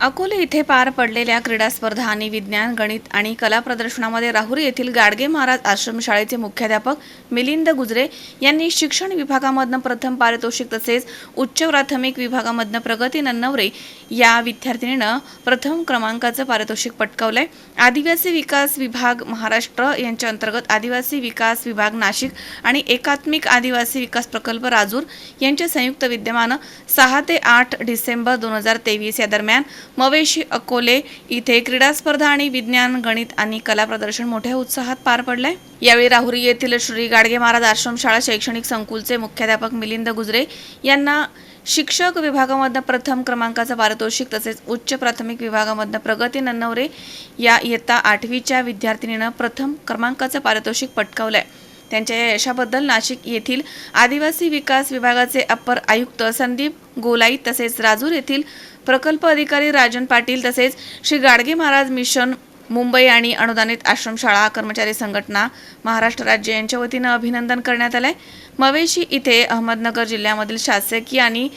अकोले इथे पार पडलेल्या क्रीडा स्पर्धा आणि विज्ञान गणित आणि कला प्रदर्शनामध्ये राहुरी येथील गाडगे महाराज आश्रमशाळेचे मुख्याध्यापक मिलिंद गुजरे यांनी शिक्षण विभागामधनं प्रथम पारितोषिक तसेच उच्च प्राथमिक विभागामधनं प्रगती नन्नवरे या विद्यार्थिनीनं प्रथम क्रमांकाचं पारितोषिक पटकावलंय. आदिवासी विकास विभाग महाराष्ट्र यांच्या अंतर्गत आदिवासी विकास विभाग नाशिक आणि एकात्मिक आदिवासी विकास प्रकल्प राजूर यांच्या संयुक्त विद्यमानं सहा ते आठ डिसेंबर दोन हजार तेवीस या दरम्यान मवेशी अकोले इथे क्रीडा स्पर्धा आणि विज्ञान गणित आणि कला प्रदर्शन मोठ्या उत्साहात पार पडलंय. यावेळी राहुरी येथील श्री गाडगे महाराज आश्रमशाळा शैक्षणिक संकुलचे मुख्याध्यापक मिलिंद गुजरे यांना शिक्षक विभागामधनं प्रथम क्रमांकाचं पारितोषिक तसेच उच्च प्राथमिक विभागामधनं प्रगती नन्नवरे या इयत्ता आठवीच्या विद्यार्थिनीनं प्रथम क्रमांकाचं पारितोषिक पटकावलं आहे त्यांच्या या यशाबद्दल नाशिक येथील आदिवासी विकास विभागाचे अप्पर आयुक्त संदीप गोलाई तसेच राजूर येथील प्रकल्प अधिकारी राजन पाटील तसेच श्री गाडगे महाराज मिशन मुंबई आणि अनुदानित आश्रमशाळा कर्मचारी संघटना महाराष्ट्र राज्य यांच्या वतीनं अभिनंदन करण्यात आलंय. मवेशी इथे अहमदनगर जिल्ह्यामधील शासकीय आणि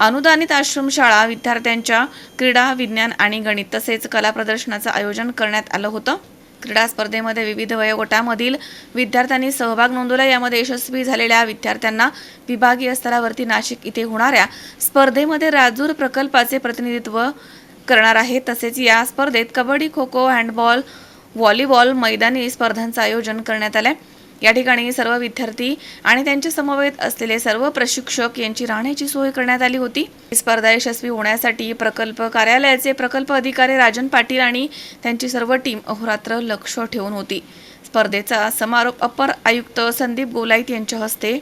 अनुदानित आश्रमशाळा विद्यार्थ्यांच्या क्रीडा विज्ञान आणि गणित तसेच कला प्रदर्शनाचं आयोजन करण्यात आलं होतं. क्रीडा स्पर्धेमध्ये विविध वयोगटामधील विद्यार्थ्यांनी सहभाग नोंदवला. यामध्ये यशस्वी झालेल्या विद्यार्थ्यांना विभागीय स्तरावरती नाशिक इथे होणाऱ्या स्पर्धेमध्ये राजूर प्रकल्पाचे प्रतिनिधित्व करणार आहे. तसेच या स्पर्धेत कबड्डी खो खो हँडबॉल व्हॉलीबॉल मैदानी स्पर्धांचं आयोजन करण्यात आलं आहे या ठिकाणी सर्व विद्यार्थी आणि त्यांच्या समवेत असलेले सर्व प्रशिक्षक यांची राहण्याची सोय करण्यात आली होती. ही स्पर्धा यशस्वी होण्यासाठी प्रकल्प कार्यालयाचे प्रकल्प अधिकारी राजन पाटील आणि त्यांची सर्व टीम अहोरात्र लक्ष ठेवून होती. स्पर्धेचा समारोप अपर आयुक्त संदीप गोलाईत यांच्या हस्ते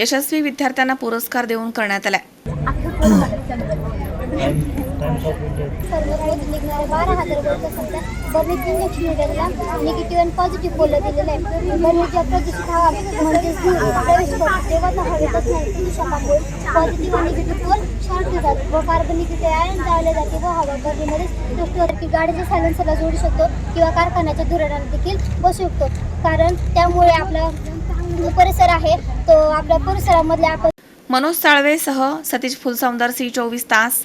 यशस्वी विद्यार्थ्यांना पुरस्कार देऊन करण्यात आला. सर्वकडे निघणाऱ्या बारा हजार रुपयाच्या इंजेक्शन निगेटिव्ह आणि पॉझिटिव्ह बोललं गेलेलं आहे बर्निकच्या प्रदूषित हवा म्हणजेच धूर प्रवेश करतो तेव्हा तर हवेतच नाही. प्रदूषणामुळे पॉझिटिव्ह आणि निगेटिव्ह पोल शॉर्ट होतात व कार्बनिक इथे आयन जाते. व हवा की गाडीच्या सायलेन्सरला जोडू शकतो किंवा कारखान्याच्या धुराला देखील बसू शकतो. कारण त्यामुळे आपला जो परिसर आहे तो आपल्या परिसरामधल्या आपण मनोज साळवेसह सतीश फुलसौंदर सी चोवीस तास.